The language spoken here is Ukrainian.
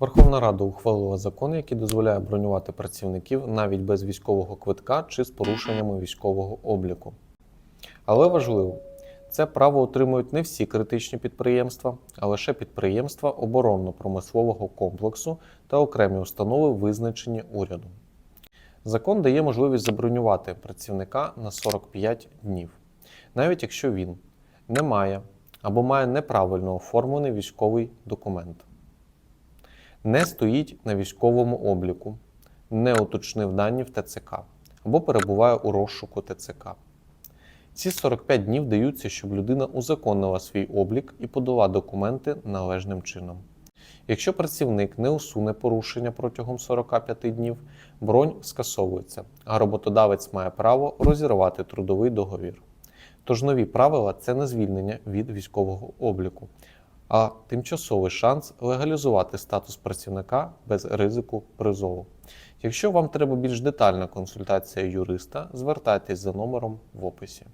Верховна Рада ухвалила закон, який дозволяє бронювати працівників навіть без військового квитка чи з порушеннями військового обліку. Але важливо, це право отримують не всі критичні підприємства, а лише підприємства оборонно-промислового комплексу та окремі установи, визначені урядом. Закон дає можливість забронювати працівника на 45 днів, навіть якщо він не має або має неправильно оформлений військовий документ, не стоїть на військовому обліку, не уточнив дані в ТЦК або перебуває у розшуку ТЦК. Ці 45 днів даються, щоб людина узаконила свій облік і подала документи належним чином. Якщо працівник не усуне порушення протягом 45 днів, бронь скасовується, а роботодавець має право розірвати трудовий договір. Тож нові правила це не звільнення від військового обліку, а тимчасовий шанс легалізувати статус працівника без ризику призову. Якщо вам треба більш детальна консультація юриста, звертайтесь за номером в описі.